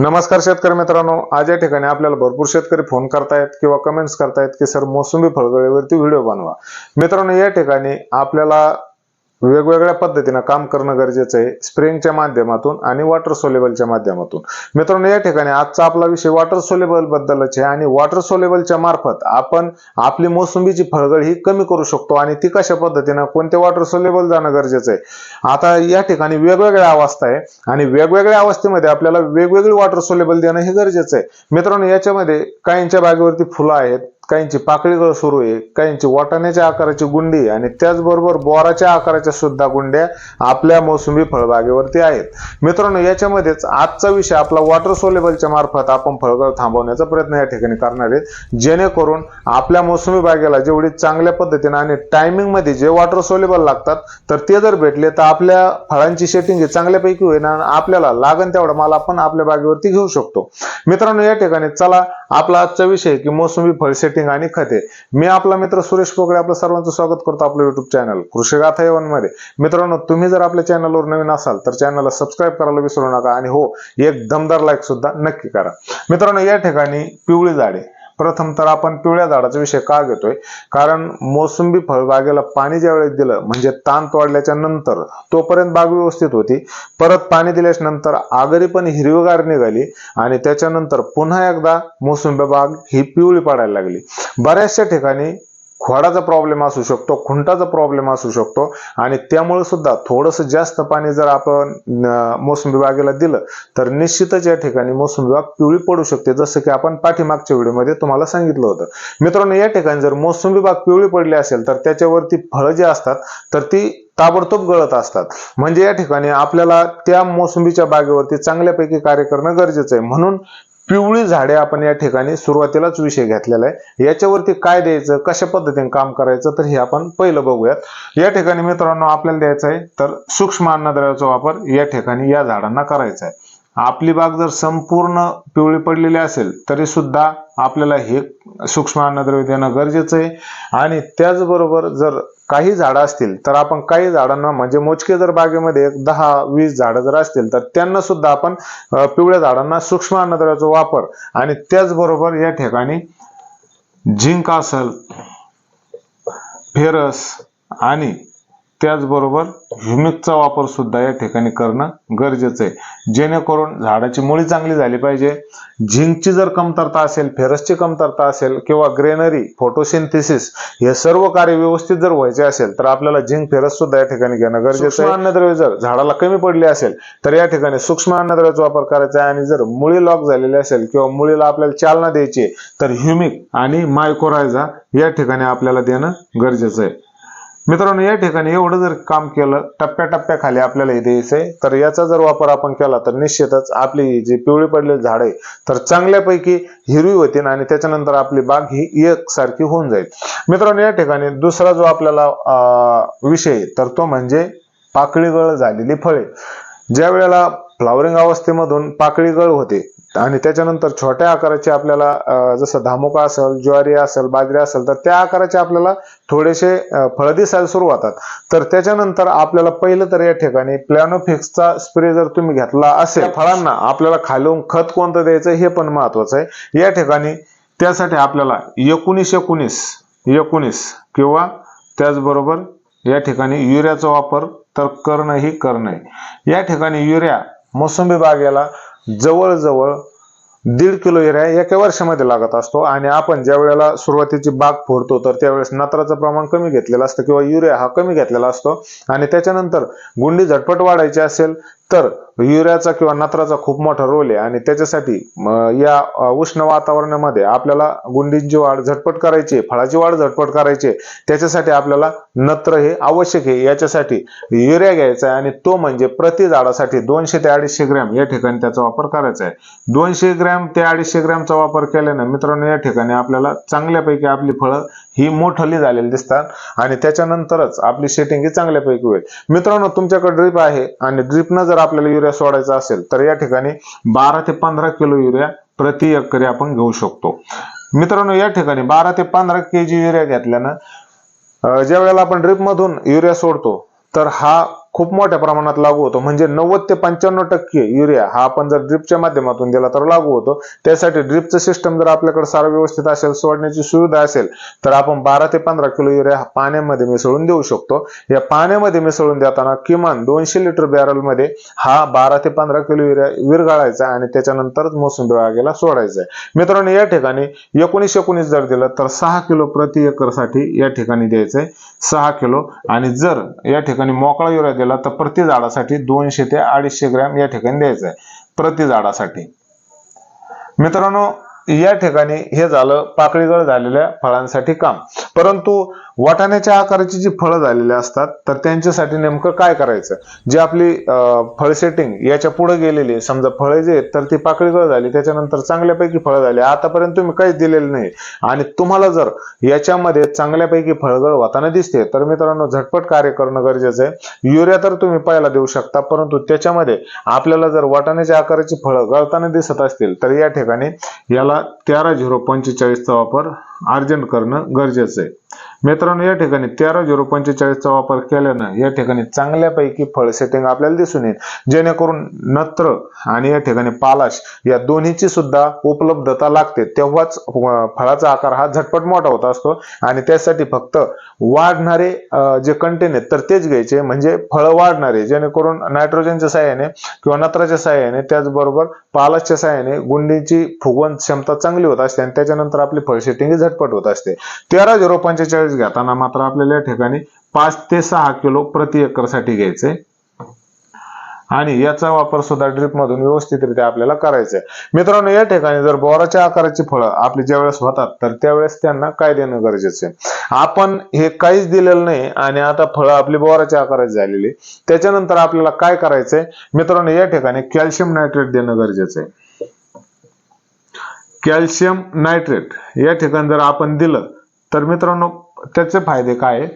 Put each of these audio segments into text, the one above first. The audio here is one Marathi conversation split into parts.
नमस्कार शेतकरी मित्रांनो. आज या ठिकाणी आपल्याला भरपूर शेतकरी फोन करतायत किंवा कमेंट्स करतायत की सर मोसंबी फळगळीवरती व्हिडिओ बनवा. मित्रांनो या ठिकाणी आपल्याला वेगवेगळ्या पद्धतीनं काम करणं गरजेचं आहे स्प्रिंगच्या माध्यमातून आणि वॉटर सोलेबलच्या माध्यमातून. मित्रांनो या ठिकाणी आजचा आपला विषय वॉटर सोलेबल बद्दलच आहे आणि वॉटर सोलेबलच्या मार्फत आपण आपली मोसंबीची फळगळ ही कमी करू शकतो आणि ती कशा पद्धतीनं कोणते वॉटर सोलेबल जाणं गरजेचं आहे? आता या ठिकाणी वेगवेगळ्या अवस्था आहे आणि वेगवेगळ्या अवस्थेमध्ये आपल्याला वेगवेगळी वॉटर सोलेबल देणं हे गरजेचं आहे. मित्रांनो याच्यामध्ये काहींच्या बागेवरती फुलं आहेत काहींची पाकळी गळ सुरू आहे काहींची वाटाण्याच्या आकाराची गुंडी आहे आणि त्याचबरोबर बोराच्या आकाराच्या सुद्धा गुंड्या आपल्या मोसंबी फळबागेवरती आहेत. मित्रांनो याच्यामध्येच आजचा विषय आपला वॉटर सोलेबलच्या मार्फत आपण फळगळ थांबवण्याचा प्रयत्न या ठिकाणी करणार आहे. जेणेकरून आपल्या मोसंबी बागेला जेवढी चांगल्या पद्धतीने आणि टायमिंगमध्ये जे वॉटर सोलेबल लागतात तर ते जर भेटले तर आपल्या फळांची सेटिंग ही चांगल्यापैकी होईल आणि आपल्याला लागण तेवढा माल आपण आपल्या बागेवरती घेऊ शकतो. मित्रांनो या ठिकाणी चला आपला आजचा विषय की मोसंबी फळ सेटिंग आणि खते. मी आपला मित्र सुरेश पोकळे आपलं सर्वांचं स्वागत करतो आपलं युट्यूब चॅनल कृषी गाथा येवनमध्ये. मित्रांनो तुम्ही जर आपल्या चॅनलवर नवीन असाल तर चॅनलला सबस्क्राईब करायला विसरू नका आणि हो एक दमदार लाईक सुद्धा नक्की करा. मित्रांनो या ठिकाणी पिवळी झाडे. प्रथम तर आपण पिवळ्या झाडाचा विषय का घेतोय? कारण मोसंबी फळबागेला पाणी ज्या वेळेस दिलं म्हणजे ताण तोडल्याच्या नंतर तोपर्यंत बाग व्यवस्थित होती. परत पाणी दिल्याच्या नंतर आगरी पण हिरवीगार निघाली आणि त्याच्यानंतर पुन्हा एकदा मोसंबी बाग ही पिवळी पडायला लागली. बऱ्याचशा ठिकाणी खोडाचा प्रॉब्लेम असू शकतो खुंटाचा प्रॉब्लेम असू शकतो. आणि त्यामुळे सुद्धा थोडंसं जास्त पाणी जर आपण मोसंबी बागेला दिलं तर निश्चितच या ठिकाणी मोसंबी बाग पिवळी पडू शकते. जसं की आपण पाठीमागच्या व्हिडिओमध्ये तुम्हाला सांगितलं होतं. मित्रांनो या ठिकाणी जर मोसंबी बाग पिवळी पडली असेल तर त्याच्यावरती फळं जी असतात तर ती ताबडतोब गळत असतात. म्हणजे या ठिकाणी आपल्याला त्या मोसंबीच्या बागेवरती चांगल्यापैकी कार्य करणं गरजेचं आहे. म्हणून पिवळी झाडे आपण या ठिकाणी सुरुवातीलाच विषय घेतलेला आहे. याच्यावरती काय द्यायचं कशा पद्धतीने काम करायचं तर हे आपण पहिलं बघूयात. या ठिकाणी मित्रांनो आपल्याला द्यायचं आहे तर सूक्ष्म अन्नद्रव्याचा वापर या ठिकाणी या झाडांना करायचा आहे. आपली बाग जर संपूर्ण पिवळी पडलेली असेल तरी सुद्धा आपल्याला हे सूक्ष्म अन्नद्रव्य देणं गरजेचं आहे. आणि त्याचबरोबर जर काही झाडं असतील तर आपण काही झाडांना म्हणजे मोजके जर बागेमध्ये एक दहा वीस झाडं जर असतील तर त्यांना सुद्धा आपण पिवळ्या झाडांना सूक्ष्म अन्नद्रव्याचा वापर. आणि त्याचबरोबर या ठिकाणी झिंक असल फेरस आणि त्याचबरोबर ह्युमिकचा वापर सुद्धा या ठिकाणी करणं गरजेचं आहे. जेणेकरून झाडाची मुळी चांगली झाली पाहिजे. झिंकची जर कमतरता असेल फेरसची कमतरता असेल किंवा ग्रेनरी फोटोसिंथेसिस हे सर्व कार्य व्यवस्थित जर व्हायचे असेल तर आपल्याला झिंक फेरस सुद्धा या ठिकाणी घेणं गरजेचं आहे. अन्नद्रव्य जर झाडाला कमी पडले असेल तर या ठिकाणी सूक्ष्म अन्नद्रव्याचा वापर करायचा आहे आणि जर मुळी लॉक झालेली असेल किंवा मुळीला आपल्याला चालना द्यायची तर ह्युमिक आणि मायकोरायझा या ठिकाणी आपल्याला देणं गरजेचं आहे. मित्रांनो या ठिकाणी एवढं जर काम केलं टप्प्याटप्प्याखाली आपल्याला हे द्यायचं आहे तर याचा जर वापर आपण केला तर निश्चितच आपली जी पिवळी पडलेली झाड आहे तर चांगल्यापैकी हिरवी होतील आणि त्याच्यानंतर आपली बाग ही एकसारखी होऊन जाईल. मित्रांनो या ठिकाणी दुसरा जो आपल्याला अं, विषय आहे, तर तो म्हणजे पाकळी गळ झालेली फळे. ज्या वेळेला फ्लावरिंग अवस्थेमधून पाकळी गळ होते. आणि त्याच्यानंतर छोट्या आकाराचे आपल्याला जसं धामुका असेल ज्वारी असेल बाजरी असेल तर त्या आकाराचे आपल्याला थोडेसे फळं दिसायला सुरू होतात. तर त्याच्यानंतर आपल्याला पहिलं तर या ठिकाणी प्लॅनोफिक्सचा स्प्रे जर तुम्ही घेतला असेल फळांना आपल्याला खालून खत कोणतं द्यायचं हे पण महत्वाचं आहे. या ठिकाणी त्यासाठी आपल्याला एकोणीस एकोणीस एकोणीस किंवा त्याचबरोबर या ठिकाणी युरियाचा वापर तर करणं ही करणं या ठिकाणी युरिया मोसंबी बागेला जवळजवळ दीड किलो युरिया एका वर्षामध्ये लागत असतो. आणि आपण ज्या वेळेला सुरुवातीची बाग फोडतो तर त्यावेळेस नत्राचं प्रमाण कमी घेतलेलं असतं किंवा युरिया हा कमी घेतलेला असतो. आणि त्याच्यानंतर गुंडी झटपट वाढायची असेल तर युरियाचा किंवा नत्राचा खूप मोठा रोल आहे आणि त्याच्यासाठी या उष्ण वातावरणामध्ये आपल्याला गुंडींची वाढ झटपट करायची फळाची वाढ झटपट करायची त्याच्यासाठी आपल्याला नत्र हे आवश्यक आहे. याच्यासाठी युरिया घ्यायचा आहे आणि तो म्हणजे प्रति झाडासाठी दोनशे ते अडीचशे ग्रॅम या ठिकाणी त्याचा वापर करायचा आहे. दोनशे ग्रॅम ते अडीचशे ग्रॅमचा वापर केल्यानं मित्रांनो या ठिकाणी आपल्याला चांगल्यापैकी आपली फळं ही मोठली झालेली दिसतात. आणि त्याच्यानंतरच आपली सेटिंग ही चांगल्यापैकी होईल. मित्रांनो तुमच्याकडे ड्रीप आहे आणि ड्रीपनं जर आपल्याला युरिया सोडायचा असेल तर या ठिकाणी बारा ते पंधरा किलो युरिया प्रति एकरी आपण घेऊ शकतो. मित्रांनो या ठिकाणी बारा ते पंधरा के जी युरिया घेतल्यानं ज्या वेळेला आपण ड्रीपमधून युरिया सोडतो तर हा खूप मोठ्या प्रमाणात लागू होतो. म्हणजे नव्वद ते पंच्याण्णव टक्के युरिया हा आपण जर ड्रिपच्या माध्यमातून दिला तर लागू होतो. त्यासाठी ड्रिपचं सिस्टम जर आपल्याकडे सारा व्यवस्थित असेल सोडण्याची सुविधा असेल तर आपण बारा ते पंधरा किलो युरिया हा पाण्यामध्ये मिसळून देऊ शकतो. या पाण्यामध्ये मिसळून देताना किमान दोनशे लिटर बॅरलमध्ये हा बारा ते पंधरा किलो युरिया विरघळायचा आणि त्याच्यानंतरच मोसंबी बागेला सोडायचा आहे. मित्रांनो या ठिकाणी एकोणीस एकोणीस जर दिलं तर सहा किलो प्रति एकरसाठी या ठिकाणी द्यायचंय. सहा किलो आणि जर या ठिकाणी मोकळा युरिया केला तर प्रति झाडासाठी दोनशे ते अडीचशे ग्रॅम या ठिकाणी द्यायचं आहे प्रति झाडासाठी. मित्रांनो या ठिकाणी हे झालं पाकळीगळ झालेल्या फळांसाठी काम. परंतु वाटाण्याच्या आकाराची जी फळं झालेली असतात तर त्यांच्यासाठी नेमकं काय करायचं? जे आपली फळ सेटिंग याच्यापुढे गेलेली आहे. समजा फळं जे तर ती पाकळीगळ झाली त्याच्यानंतर चांगल्यापैकी फळं झाली. आतापर्यंत तुम्ही काहीच दिलेलं नाही. आणि तुम्हाला जर याच्यामध्ये चांगल्यापैकी फळगळ होताना दिसते तर मित्रांनो झटपट कार्य करणं गरजेचं आहे. युरिया तर तुम्ही पहिला देऊ शकता परंतु त्याच्यामध्ये आपल्याला जर वाटाण्याच्या आकाराची फळं गळताना दिसत असतील तर या ठिकाणी याला तेरा झिरो पंचेचाळीसचा वापर अर्जंट करणं गरजेचं आहे. मित्रांनो या ठिकाणी तेरा झिरो पंचेचाळीसचा वापर केल्यानं या ठिकाणी चांगल्यापैकी फळ सेटिंग आपल्याला दिसून येईल. जेणेकरून नत्र आणि या ठिकाणी पालाश या दोन्हीची सुद्धा उपलब्धता लागते. तेव्हाच फळाचा आकार हा झटपट मोठा होत असतो आणि त्यासाठी फक्त वाढणारे जे कंटेन आहेत तर तेच घ्यायचे. म्हणजे फळं वाढणारे जेणेकरून नायट्रोजनच्या साह्याने किंवा नत्राच्या साह्याने त्याचबरोबर पालाशच्या साह्याने गुंडीची फुगवण क्षमता चांगली होत असते आणि त्याच्यानंतर आपली फळ सेटिंग झटपट होत असते. तेरा झिरो पंचेचाळीस घेताना मात्र आपल्याला या ठिकाणी पाच ते सहा किलो प्रति एकरसाठी घ्यायचे. आणि याचा वापर सुद्धा ड्रिप मधून व्यवस्थितरित्या आपल्याला करायचा आहे. मित्रांनो या ठिकाणी जर बोराच्या आकाराची फळं आपली ज्यावेळेस होतात तर त्यावेळेस त्यांना काय देणं गरजेचं आहे? आपण हे काहीच दिलेलं नाही आणि आता फळं आपली बोराच्या आकाराची झालेली त्याच्यानंतर आपल्याला काय करायचंय? मित्रांनो या ठिकाणी कॅल्शियम नायट्रेट देणं गरजेचं आहे. कॅल्शियम नायट्रेट या ठिकाणी जर आपण दिलं तर मित्रांनो त्याचे फायदे काय आहे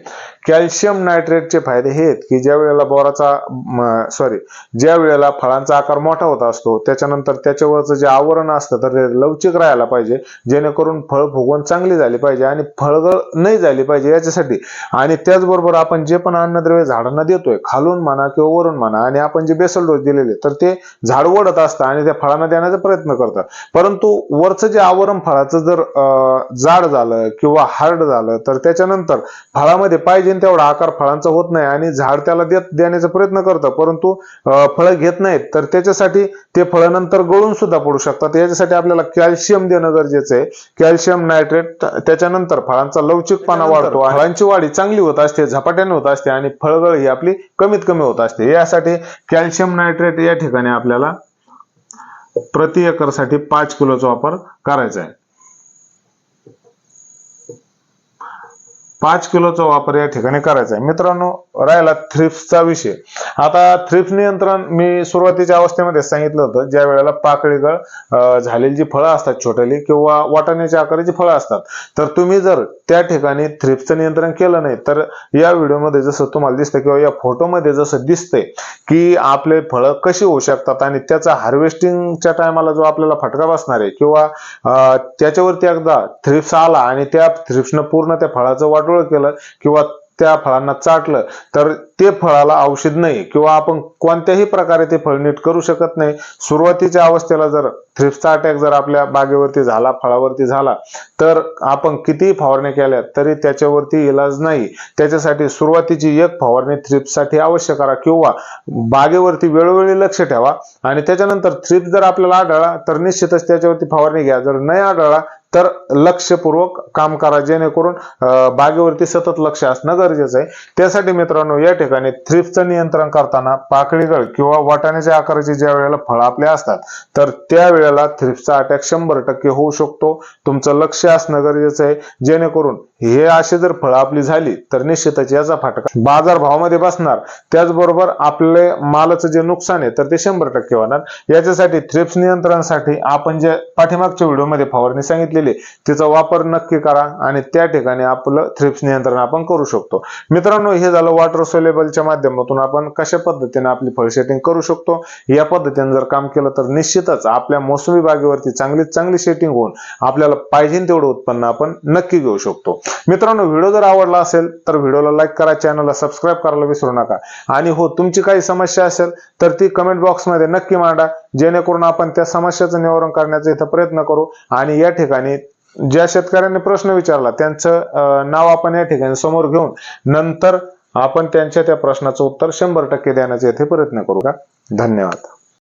कॅल्शियम नायट्रेटचे फायदे हे आहेत की ज्या वेळेला बोराचा सॉरी ज्या वेळेला फळांचा आकार मोठा होत असतो त्याच्यानंतर त्याच्यावरचं जे आवरण असतं तर ते लवचिक राहायला पाहिजे जेणेकरून फळ फुगवण चांगली झाली पाहिजे आणि फळगळ नाही झाली पाहिजे याच्यासाठी. आणि त्याचबरोबर आपण जे पण अन्नद्रव्य झाडांना देतोय खालून म्हणा किंवा वरून म्हणा आणि आपण जे बेसल डोस दिलेले तर ते झाड ओढत असतं आणि त्या फळांना देण्याचा प्रयत्न करतात. परंतु वरचं जे आवरण फळाचं जर अं, जाड झालं किंवा हार्ड झालं तर त्याच्यानंतर फळामध्ये पाहिजे तेवढा आकार फळांचा होत नाही आणि झाड त्याला देत देण्याचा प्रयत्न करतं. परंतु फळं घेत नाहीत तर त्याच्यासाठी ते फळं नंतर गळून सुद्धा पडू शकतात. याच्यासाठी आपल्याला कॅल्शियम देणं गरजेचं आहे. कॅल्शियम नायट्रेट त्याच्यानंतर फळांचा लवचिकपणा वाढतो फळांची वाढी चांगली होत असते झपाट्याने होत असते आणि फळगळ ही आपली कमीत कमी होत असते. यासाठी कॅल्शियम नायट्रेट या ठिकाणी आपल्याला प्रति एकरसाठी पाच किलोचा वापर करायचा आहे. पाच किलोचा वापर या ठिकाणी करायचा आहे. मित्रांनो राहिला थ्रिप्सचा विषय. आता थ्रिप्स नियंत्रण मी सुरुवातीच्या अवस्थेमध्ये सांगितलं होतं ज्या वेळेला पाकळीगळ झालेली जी फळं असतात छोट्याली किंवा वाटाण्याच्या आकाराची फळं असतात तर तुम्ही जर त्या ठिकाणी थ्रिप्सचं नियंत्रण केलं नाही तर या व्हिडिओमध्ये जसं तुम्हाला दिसतं किंवा या फोटोमध्ये जसं दिसतंय की आपले फळं कशी होऊ शकतात आणि त्याचा हार्वेस्टिंगच्या टायमाला जो आपल्याला फटका बसणार आहे किंवा त्याच्यावरती एकदा थ्रिप्स आला आणि त्या थ्रिप्सनं पूर्ण त्या फळाचं वाटोळ केलं किंवा त्या फळांना चाटलं तर ते फळाला औषध नाही किंवा आपण कोणत्याही प्रकारे ते फळ नीट करू शकत नाही. सुरुवातीच्या अवस्थेला जर थ्रिप्सचा अटॅक जर आपल्या बागेवरती झाला फळावरती झाला तर आपण कितीही फवारणी केल्या तरी त्याच्यावरती इलाज नाही. त्याच्यासाठी सुरुवातीची एक फवारणी थ्रिप्ससाठी अवश्य करा किंवा बागेवरती वेळोवेळी लक्ष ठेवा आणि त्याच्यानंतर थ्रिप्स जर आपल्याला आढळला तर निश्चितच त्याच्यावरती फवारणी घ्या. जर नाही आढळला तर लक्षपूर्वक काम करा जेणेकरून बागेवरती सतत लक्ष असणं गरजेचं आहे. त्यासाठी मित्रांनो या ठिकाणी थ्रिप्सचं नियंत्रण करताना पाकळीगळ किंवा वाटाण्याच्या आकाराची ज्या वेळेला फळं आपले असतात तर त्या वेळेला थ्रिप्सचा अटॅक शंभर टक्के होऊ शकतो. तुमचं लक्ष असणं गरजेचं आहे. जेणेकरून हे अशी जर फळं आपली झाली तर निश्चितच याचा फाटका बाजार भावामध्ये बसणार. त्याचबरोबर आपले मालाचं जे नुकसान आहे तर ते शंभर टक्के होणार. याच्यासाठी थ्रिप्स नियंत्रणासाठी आपण जे पाठीमागच्या व्हिडिओमध्ये फवारणी सांगितलेली केले तिचा वापर नक्की करा आणि त्या ठिकाणी आपलं थ्रिप्स नियंत्रण आपण करू शकतो. मित्रांनो हे झालं वॉटर सोलेबलच्या माध्यमातून आपण कशा पद्धतीने आपली फळ सेटिंग करू शकतो? या पद्धतीने जर काम केलं तर निश्चितच आपल्या मोसमी बागेवरती चांगलीच चांगली सेटिंग होऊन आपल्याला पाहिजे तेवढं उत्पन्न आपण नक्की घेऊ शकतो. मित्रांनो व्हिडिओ जर आवडला असेल तर व्हिडिओला लाईक करा चॅनलला सबस्क्राईब करायला विसरू नका. आणि हो तुमची काही समस्या असेल तर ती कमेंट बॉक्समध्ये नक्की मांडा. जेणेकरून आपण त्या समस्याचं निवारण करण्याचा इथं प्रयत्न करू. आणि या ठिकाणी ज्या शेतकऱ्यांनी प्रश्न विचारला त्यांचं नाव आपण या ठिकाणी समोर घेऊन नंतर आपण त्यांच्या त्या प्रश्नाचं उत्तर शंभर टक्के देण्याचा इथे प्रयत्न करू का धन्यवाद.